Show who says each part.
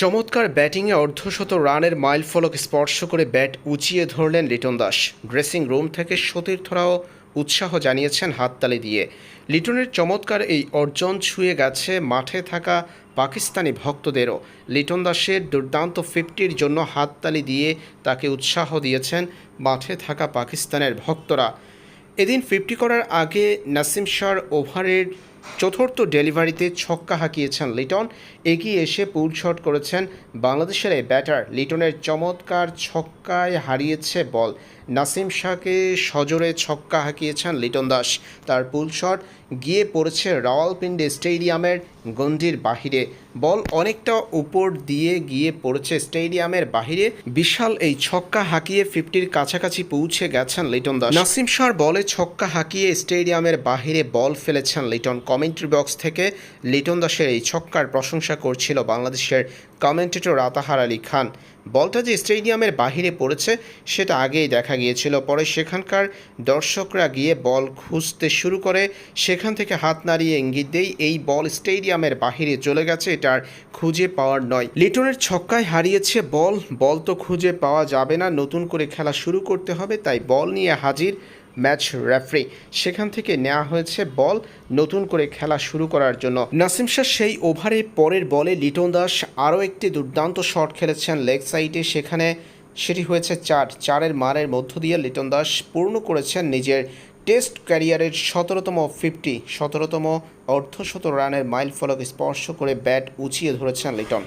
Speaker 1: চমৎকার ব্যাটিংয়ে অর্ধশত রানের মাইলফলক স্পর্শ করে ব্যাট উঁচিয়ে ধরলেন লিটন দাস। ড্রেসিং রুম থেকে সতীর্থরাও উৎসাহ জানিয়েছেন হাততালি দিয়ে। লিটনের চমৎকার এই অর্জন ছুঁয়ে গেছে মাঠে থাকা পাকিস্তানি ভক্তদেরও। লিটন দাসের দুর্দান্ত ফিফটির জন্য হাততালি দিয়ে তাকে উৎসাহ দিয়েছেন মাঠে থাকা পাকিস্তানের ভক্তরা। এদিন ফিফটি করার আগে নাসিম শাহর ওভারের চতুর্থ ডেলিভারিতে ছক্কা হাঁকিয়েছেন লিটন। এগিয়ে এসে পুল শট করেছেন বাংলাদেশের এই ব্যাটার। লিটনের চমৎকার ছক্কায় হারিয়েছে বল। নাসিম শাহকে সজোরে ছক্কা হাঁকিয়েছেন লিটন দাস। তার পুল শট গিয়ে পড়েছে রাওয়ালপিন্ডি স্টেডিয়ামের গন্ডির বাহিরে। বল অনেকটা উপর দিয়ে গিয়ে পড়েছে স্টেডিয়ামের বাহিরে। বিশাল এই ছক্কা হাঁকিয়ে ফিফটির কাছাকাছি পৌঁছে গেছেন লিটন দাস। নাসিম শাহর বলে ছক্কা হাঁকিয়ে স্টেডিয়ামের বাহিরে বল ফেলেছেন লিটন। কমেন্ট্রি বক্স থেকে লিটন দাসের এই ছক্কার প্রশংসা করছিল বাংলাদেশের কমেন্টেটর আতাহার আলী খান। বলটা যে স্টেডিয়ামের বাহিরে পড়েছে, সেটা আগেই দেখা গিয়েছিল। পরে সেখানকার দর্শকরা গিয়ে বল খুঁজতে শুরু করে, সেখান থেকে হাত নাড়িয়ে ইঙ্গিত দেই, এই বল স্টেডিয়ামের বাহিরে চলে গেছে এটার খুঁজে পাওয়ার নয়। লিটনের ছক্কায় হারিয়েছে বল বল তো খুঁজে পাওয়া যাবে না, নতুন করে খেলা শুরু করতে হবে, তাই বল নিয়ে হাজির ম্যাচ রেফারি। সেখান থেকে নেওয়া হয়েছে বল, নতুন করে খেলা শুরু করার জন্য। নাসিম শাহ সেই ওভারে পরের বলে লিটন দাস আরও একটি দুর্দান্ত শট খেলেছেন লেগ সাইডে। সেখানে সেটি হয়েছে চার। চারের মারের মধ্য দিয়ে লিটন দাস পূর্ণ করেছেন নিজের টেস্ট ক্যারিয়ারের সতেরোতম ফিফটি, সতেরোতম অর্ধশত রানের মাইল ফলক স্পর্শ করে ব্যাট উঁচিয়ে ধরেছেন লিটন।